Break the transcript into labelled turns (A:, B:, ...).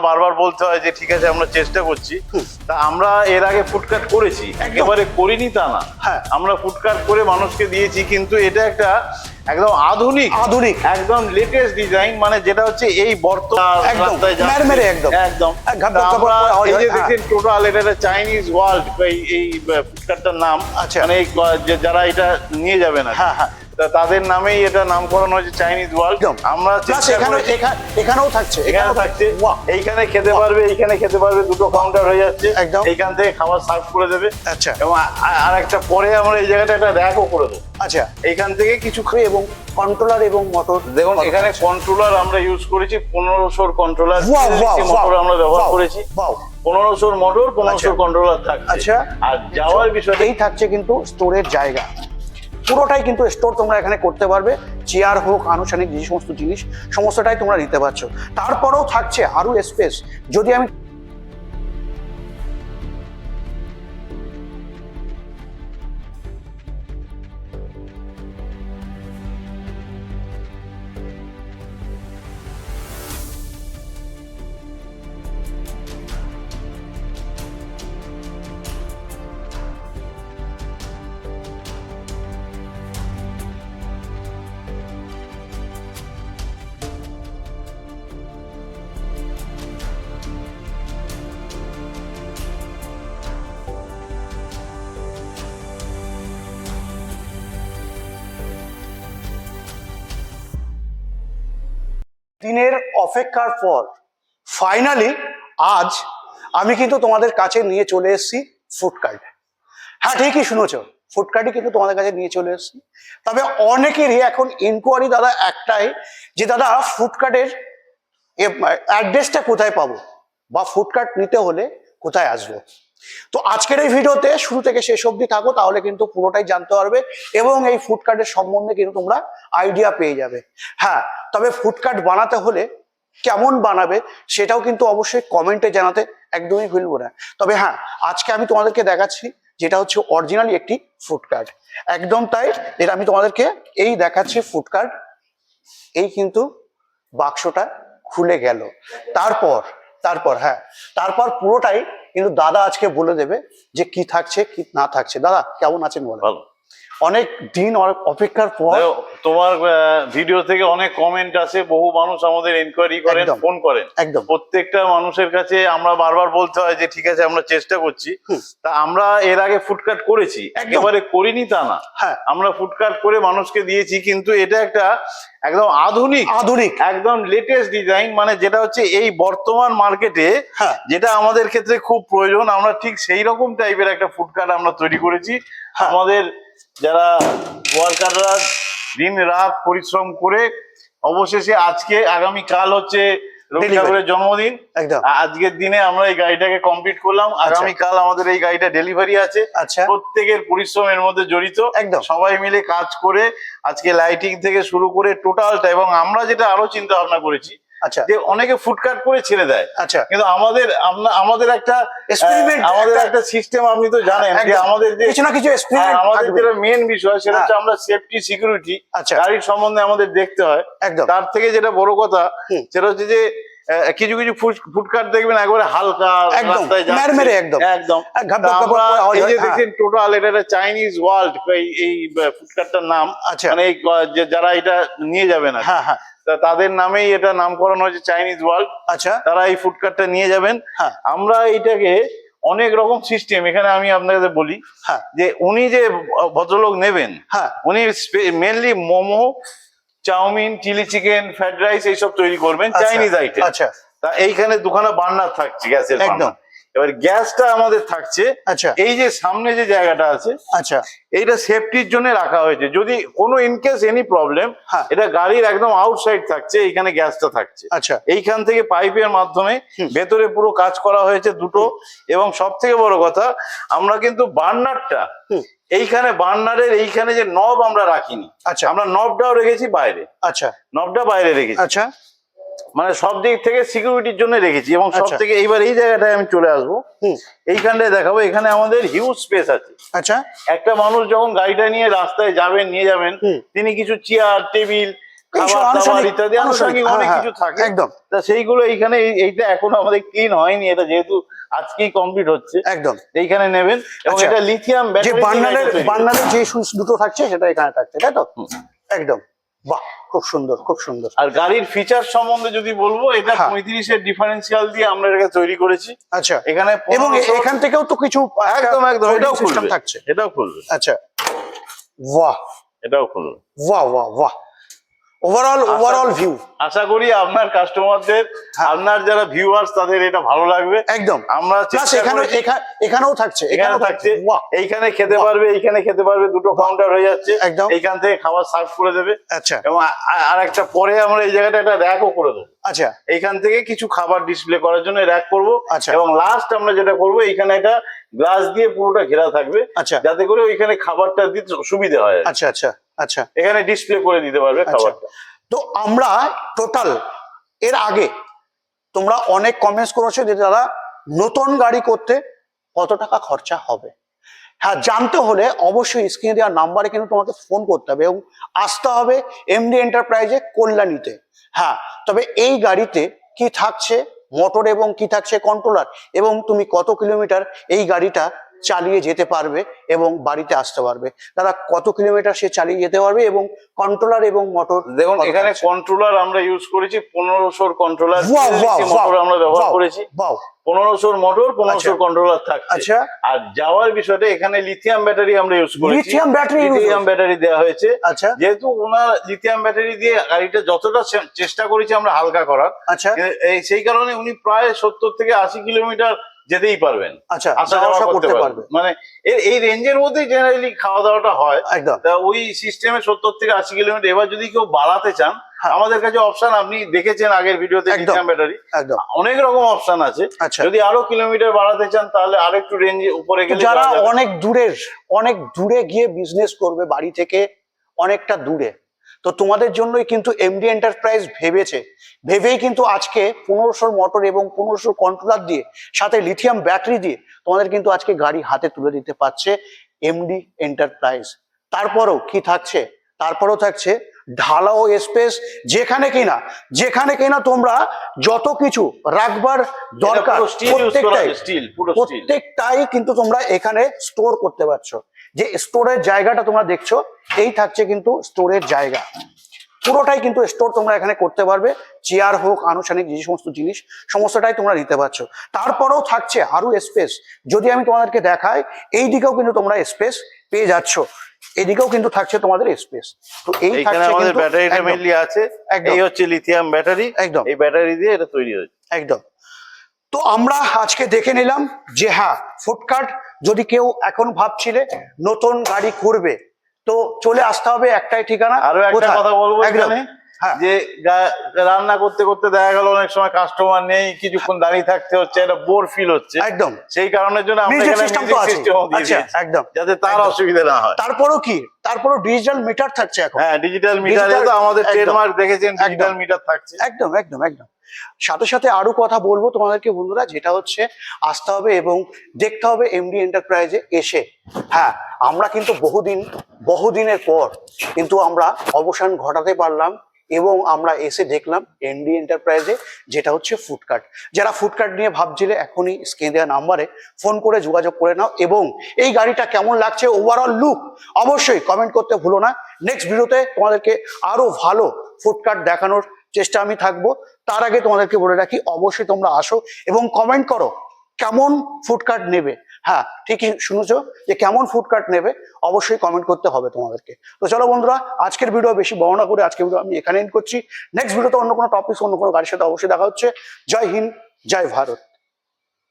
A: বারবার বলতে হয় যে ঠিক আছে আমরা চেষ্টা করছি তা আমরা এর আগে ফুডকাট করেছি একেবারে করিনি তা না
B: হ্যাঁ।
A: আমরা ফুডকাট করে মানুষকে দিয়েছি কিন্তু এটা একটা একদম আধুনিক
B: আধুনিক।
A: একদম লেটেস্ট ডিজাইন মানে যেটা হচ্ছে এই বর্তমান
B: একদম, একদম।
A: তা এই যে। দেখছেন টোটাল এটা একটা চাইনিজ ওয়ার্ল্ড এই ফুডকাটটার নাম
B: আচ্ছা।
A: মানে যারা এটা নিয়ে যাবে না
B: হ্যাঁ, হ্যাঁ।
A: তাদের নামেই এটা নামকরণ হয়েছে চাইনিজ ওয়ার্ল্ড আমরা
B: এখানে এখানেও থাকছে
A: এখানে
B: এখানেও
A: থাকছে। এইখানে খেতে পারবে এইখানে খেতে পারবে দুটো কাউন্টার হয়ে যাচ্ছে।
B: একদম।
A: এইখান থেকে খাবার সার্ভ করে দেবে।
B: আচ্ছা।
A: এবং আর একটা পরে আমরা এই জায়গাটা একটা র্যাকও করে দেবো।
B: আচ্ছা।
A: এইখান থেকে কিছু
B: খেয়ে এবং কন্ট্রোলার এবং মোটর
A: দেখুন এখানে কন্ট্রোলার আমরা ইউজ করেছি পনেরোশোর কন্ট্রোলার মোটর আমরা ব্যবহার করেছি। পনেরোশোর মোটর পনেরোশোর
B: আচ্ছা।
A: কন্ট্রোলার থাকছে।
B: আচ্ছা।
A: আর যাওয়ার বিষয়টা
B: এই থাকছে কিন্তু স্টোরের জায়গা। পুরোটাই কিন্তু স্টোর তোমরা এখানে করতে পারবে। চেয়ার হোক, আনুষ্ঠানিক যে সমস্ত জিনিস, সমস্তটাই তোমরা নিতে পারছ। তারপরেও থাকছে আরও স্পেস যদি আমি দিনের অপেক্ষার পর ফাইনালি আজ আমি কিন্তু তোমাদের কাছে নিয়ে চলে এসেছি ফুড কার্ট হ্যাঁ ঠিকই শুনেছ ফুড কার্টই কিন্তু তোমাদের কাছে নিয়ে চলে এসেছি। তবে অনেকেরই এখন ইনকোয়ারি দাদা একটাই যে, দাদা ফুড কার্টের অ্যাড্রেসটা কোথায় পাবো? বা ফুড কার্ট নিতে হলে কোথায় আসব? তো আজকের এই ভিডিওতে শুরু থেকে শেষ অবধি থাকো, তাহলে কিন্তু পুরোটাই জানতে পারবে এবং এই ফুড কার্টের সম্বন্ধে কিন্তু তোমরা আইডিয়া পেয়ে যাবে। হ্যাঁ তবে ফুড কার্ট বানাতে হলে কেমন বানাবে সেটাও কিন্তু অবশ্যই কমেন্টে জানাতে একদমই ভুলবো না। তবে হ্যাঁ আজকে আমি তোমাদেরকে দেখাচ্ছি যেটা হচ্ছে অরিজিনালি একটি ফুড কার্ট একদম তাই যেটা আমি তোমাদেরকে এই দেখাচ্ছি ফুড কার্ট এই কিন্তু বাক্সটা খুলে গেল। তারপর তারপর হ্যাঁ তারপর পুরোটাই কিন্তু দাদা আজকে বলে দেবে যে কি থাকছে কি না থাকছে। দাদা কেমন আছেন বলে অনেক দিন অপেক্ষার পর
A: তোমার ভিডিও থেকে অনেক কমেন্ট আসে বহু মানুষ আমাদের এনকোয়ারি করেন ফোন করেন।
B: একদম।
A: প্রত্যেকটা মানুষের কাছে আমরা বারবার বলতে হয় যে ঠিক আছে আমরা চেষ্টা করছি। তা আমরা এর আগে ফুডকাট করেছি। একেবারে করিনি তা না।
B: হ্যাঁ।
A: আমরা ফুডকাট করে মানুষকে দিয়েছি কিন্তু এটা একটা একদম আধুনিক
B: আধুনিক।
A: একদম লেটেস্ট ডিজাইন মানে যেটা হচ্ছে এই বর্তমান মার্কেটে
B: হ্যাঁ।
A: যেটা আমাদের ক্ষেত্রে খুব প্রয়োজন। আমরা ঠিক সেই রকম টাইপের একটা ফুডকার্ট আমরা তৈরি করেছি।
B: হ্যাঁ।
A: আমাদের যারা ওয়ার্কাররা দিন রাত পরিশ্রম করে অবশেষে আজকে আগামী কাল হচ্ছে রবি ঠাকুরের জন্মদিন।
B: একদম।
A: আজকের দিনে আমরা এই গাড়িটাকে কমপ্লিট করলাম। আগামী কাল আমাদের এই গাড়িটা ডেলিভারি আছে।
B: আচ্ছা।
A: প্রত্যেকের পরিশ্রমের মধ্যে জড়িত।
B: একদম।
A: সবাই মিলে কাজ করে আজকে লাইটিং থেকে শুরু করে টোটালটা এবং আমরা যেটা আরও চিন্তা ভাবনা করেছি
B: আচ্ছা।
A: যে অনেকে ফুটকাট করে ছেড়ে দেয়।
B: আচ্ছা।
A: কিন্তু আমাদের আমরা- আমাদের একটা আমাদের
B: একটা-
A: সিস্টেম আপনি তো জানেন যে আমাদের যে
B: কিছু না কিছু
A: হ্যাঁ, আমাদের যেটা মেন বিষয় সেটা হচ্ছে
B: হ্যাঁ।
A: আমরা সেফটি সিকিউরিটি
B: আচ্ছা।
A: গাড়ির সম্বন্ধে আমাদের দেখতে হয়।
B: একদম।
A: তার থেকে যেটা বড় কথা সেটা হচ্ছে যে কিছু কিছু ফুডকাট দেখবেন একবারে হালকা
B: একদম, মেরমেরে একদম।
A: একদম। দেখছেন টোটাল এটা একটা চাইনিজ ওয়ার্ল্ড এই এই নাম।
B: আচ্ছা।
A: মানে এই যারা এটা নিয়ে যাবে না।
B: হ্যাঁ হ্যাঁ।
A: তাদের নামেই এটা নামকরণ হয়েছে চাইনিজ ওয়ার্ল্ড
B: আচ্ছা।
A: তারা এই ফুডকার্টটা নিয়ে যাবেন।
B: হ্যাঁ।
A: আমরা এটাকে অনেক রকম সিস্টেম এখানে আমি আপনাকে বলি
B: হ্যাঁ।
A: যে উনি যে ভদ্রলোক নেবেন
B: হ্যাঁ।
A: উনি mainly momo chowmein chilli chicken fried rice এইসব তৈরি করবেন
B: আচ্ছা,
A: চাইনিজ আইটেম।
B: আচ্ছা।
A: তা এইখানে দুখানা বার্নার থাকছে গ্যাসের
B: একদম।
A: এবার গ্যাসটা আমাদের থাকছে।
B: আচ্ছা।
A: এই যে সামনে যে জায়গাটা আছে
B: আচ্ছা।
A: এইটা সেফটির জন্য রাখা হয়েছে। যদি কোনো ইনকেস এনি প্রবলেম। এটা গাড়ির একদম আউটসাইড থাকছে এইখানে গ্যাসটা থাকছে।
B: আচ্ছা।
A: এইখান থেকে পাইপের মাধ্যমে ভেতরে পুরো কাজ করা হয়েছে দুটো। এবং সব থেকে বড় কথা আমরা কিন্তু বার্নারটা এইখানে বার্নারের এইখানে যে নব আমরা রাখিনি।
B: আচ্ছা।
A: আমরা নবটাও রেখেছি বাইরে।
B: আচ্ছা।
A: নবটা বাইরে রেখেছি।
B: আচ্ছা।
A: মানে সব দিক থেকে সিকিউরিটির জন্য রেখেছি এবং সব
B: আচ্ছা।
A: থেকে এইবার এই জায়গাটায় আমি চলে আসব। এইখানটায় দেখাবো এখানে আমাদের হিউজ স্পেস আছে।
B: আচ্ছা।
A: একটা মানুষ যখন গাড়িটা নিয়ে রাস্তায় যাবেন নিয়ে যাবেন তিনি কিছু চেয়ার টেবিল
B: হ্যাঁ, হ্যাঁ,
A: কিছু থাকে।
B: একদম।
A: তা সেইগুলো এইখানে এইটা এখনও আমাদের ক্লিন হয়নি এটা যেহেতু আজকেই কমপ্লিট হচ্ছে।
B: একদম।
A: এইখানে নেবেন এবং
B: আচ্ছা।
A: এটা লিথিয়াম
B: যে
A: ব্যাটারি
B: বার্নারের বার্নারের যে সুইচ দুটো থাকছে সেটা এখানে থাকছে তাই তো? একদম। বাহ খুব সুন্দর খুব সুন্দর।
A: আর গাড়ির ফিচার সম্বন্ধে যদি বলব এটা
B: হ্যাঁ।
A: পঁয়ত্রিশের ডিফারেন্সিয়াল দিয়ে আমরা এটাকে তৈরি করেছি।
B: আচ্ছা।
A: এখানে
B: এবং এখান থেকেও তো কিছু
A: একদম একদম এটাও খুলবে।
B: থাকছে।
A: এটাও খুলবে।
B: আচ্ছা। বাহ।
A: এটাও খুলবে।
B: বাহ বাহ বাহ। ওভারঅল। ওভারঅল ভিউ
A: আশা করি আপনার কাস্টমারদের
B: হ্যাঁ।
A: আপনার যারা ভিউয়ার্স তাদের এটা ভালো লাগবে।
B: একদম।
A: আমরা
B: প্লাস এখানে এখানেও থাকছে।
A: এখানে
B: এখানেও
A: থাকছে। এইখানে খেতে পারবে এইখানে খেতে পারবে দুটো কাউন্টার হয়ে যাচ্ছে।
B: একদম।
A: এইখান থেকে খাবার সার্ভ করে দেবে।
B: আচ্ছা।
A: এবং আর একটা পরে আমরা এই জায়গাটা একটা র্যাকও করে দেবো।
B: আচ্ছা।
A: এইখান থেকে কিছু খাবার ডিসপ্লে করার জন্য র্যাক করব।
B: আচ্ছা।
A: এবং লাস্ট আমরা যেটা করব এইখানে একটা গ্লাস দিয়ে পুরোটা ঘেরা থাকবে।
B: আচ্ছা।
A: যাতে করে ওইখানে খাবারটা দিতে সুবিধা হয়।
B: আচ্ছা আচ্ছা। আচ্ছা।
A: এখানে ডিসপ্লে করে দিতে পারবে
B: আচ্ছা।
A: খাবারটা।
B: তো আমরা টোটাল এর আগে তোমরা অনেক কমেন্টস করেছ যে দাদা নতুন গাড়ি করতে কত টাকা খরচা হবে? হ্যাঁ জানতে হলে অবশ্যই স্ক্রিনে দেওয়ার নাম্বারে কিন্তু তোমাকে ফোন করতে হবে এবং আসতে হবে এমডি এন্টারপ্রাইজে কল্যাণীতে। হ্যাঁ তবে এই গাড়িতে কি থাকছে? মোটর এবং কি থাকছে কন্ট্রোলার এবং তুমি কত কিলোমিটার এই গাড়িটা চালিয়ে যেতে পারবে এবং বাড়িতে আসতে পারবে। তারা কত কিলোমিটার সে চালিয়ে যেতে পারবে এবং কন্ট্রোলার এবং মোটর
A: দেখুন এখানে কন্ট্রোলার আমরা ইউজ করেছি পনেরোশোর কন্ট্রোলার মোটর আমরা ব্যবহার করেছি। পনেরোশোর মোটর পনেরোশোর
B: আচ্ছা।
A: কন্ট্রোলার থাকছে।
B: আচ্ছা।
A: আর যাওয়ার বিষয়টা এখানে লিথিয়াম ব্যাটারি আমরা ইউজ করেছি।
B: লিথিয়াম ব্যাটারি
A: লিথিয়াম ব্যাটারি দেওয়া হয়েছে।
B: আচ্ছা।
A: যেহেতু ওনার লিথিয়াম ব্যাটারি দিয়ে গাড়িটা যতটা চেষ্টা করেছি আমরা হালকা করার
B: আচ্ছা।
A: এই সেই কারণে উনি প্রায় সত্তর থেকে আশি কিলোমিটার যেতেই পারবেন।
B: আচ্ছা
A: আসা
B: যাওয়া
A: করতে
B: করতে
A: পারবে
B: পারবে।
A: মানে এর- এই রেঞ্জের মধ্যেই জেনারেলি খাওয়া দাওয়াটা হয়।
B: একদম।
A: তা ওই সিস্টেমে সত্তর থেকে আশি কিলোমিটার এবার যদি কেউ বাড়াতে চান
B: হ্যাঁ।
A: আমাদের কাছে অপশন আপনি দেখেছেন আগের ভিডিওতে ব্যাটারি অনেক রকম অপশন আছে।
B: আচ্ছা।
A: যদি আরও কিলোমিটার বাড়াতে চান তাহলে আরও একটু রেঞ্জ উপরে গেলে
B: যারা অনেক দূরের অনেক দূরে গিয়ে বিজনেস করবে বাড়ি থেকে অনেকটা দূরে। তো তোমাদের জন্যই কিন্তু এমডি এন্টারপ্রাইজ ভেবেছে। ভেবেই কিন্তু আজকে পনেরোশোর মোটর এবং পনেরোশোর কন্ট্রোলার দিয়ে সাথে লিথিয়াম ব্যাটারি দিয়ে তোমাদের কিন্তু আজকে গাড়ি হাতে তুলে দিতে পারছে এমডি এন্টারপ্রাইজ তারপরও কি থাকছে? তারপরও থাকছে ঢালাও স্পেস যেখানে কিনা যেখানে কিনা তোমরা যত কিছু রাখবার দরকার প্রত্যেকটাই
A: স্টিল
B: প্রত্যেকটাই কিন্তু তোমরা এখানে স্টোর করতে পারছ। যে স্টোরের জায়গাটা তোমরা দেখছ এই থাকছে কিন্তু স্টোরের জায়গা। পুরোটাই কিন্তু স্টোর তোমরা এখানে করতে পারবে চেয়ার হোক আনুষ্ঠানিক যে সমস্ত জিনিস সমস্তটাই তোমরা নিতে পারছ। তারপরেও থাকছে আরও স্পেস যদি আমি তোমাদেরকে দেখাই এই দিকেও কিন্তু তোমরা স্পেস পেয়ে যাচ্ছ। এদিকেও কিন্তু থাকছে তোমাদের স্পেস তো এই
A: এইখানে
B: থাকছে
A: আমাদের ব্যাটারিটা
B: একদম,
A: আছে। এই হচ্ছে লিথিয়াম ব্যাটারি
B: একদম।
A: এই ব্যাটারি দিয়ে এটা তৈরি হয়েছে।
B: একদম। তো আমরা আজকে দেখে নিলাম যে হ্যাঁ ফুডকার্ট যদি কেউ এখন ভাবছিলে নতুন গাড়ি করবে তো চলে আসতে হবে একটাই ঠিকানা
A: আরও একটা কথা বলব এখানে
B: হ্যাঁ।
A: যে রান্না করতে করতে দেখা গেল অনেক সময় কাস্টমার নেই কিছুক্ষণ দাঁড়িয়ে থাকতে হচ্ছে একটা বোর ফিল হচ্ছে।
B: একদম।
A: সেই কারণের জন্য
B: আচ্ছা একদম।
A: যাতে তার অসুবিধা না হয়।
B: তারপরও কি? তারপরও ডিজিটাল মিটার থাকছে এখন।
A: হ্যাঁ ডিজিটাল মিটার আমাদের ট্রেডমার্ক দেখেছেন ডিজিটাল মিটার থাকছে।
B: একদম একদম একদম। সাথে সাথে আরও কথা বলব তোমাদেরকে বন্ধুরা, যেটা হচ্ছে আসতে হবে এবং দেখতে হবে এমডি এন্টারপ্রাইজে এসে। হ্যাঁ আমরা কিন্তু বহুদিন, বহুদিনের পর কিন্তু আমরা অবসান ঘটাতে পারলাম এবং আমরা এসে দেখলাম এমডি এন্টারপ্রাইজে যেটা হচ্ছে ফুডকার্ট যারা ফুডকার্ট নিয়ে ভাবছিলে, এখনই স্ক্রিনে দেওয়া নাম্বারে ফোন করে যোগাযোগ করে নাও এবং এই গাড়িটা কেমন লাগছে ওভারঅল লুক অবশ্যই কমেন্ট করতে ভুলো না। নেক্সট ভিডিওতে তোমাদেরকে আরও ভালো ফুডকার্ট দেখানোর চেষ্টা আমি থাকব। তার আগে তোমাদেরকে বলে রাখি, অবশ্যই তোমরা আসো এবং কমেন্ট করো কেমন ফুডকার্ট নেবে। হ্যাঁ ঠিকই শুনেছো যে কেমন ফুডকার্ট নেবে, অবশ্যই কমেন্ট করতে হবে তোমাদেরকে। তো চলো বন্ধুরা, আজকের ভিডিও বেশি বর্ণনা করে আজকের ভিডিও আমি এখানে এন্ড করছি। নেক্সট ভিডিওতে অন্য কোনো টপিক অন্য কোনো গাড়ির সাথে অবশ্যই দেখা হচ্ছে। জয় হিন্দ, জয় ভারত।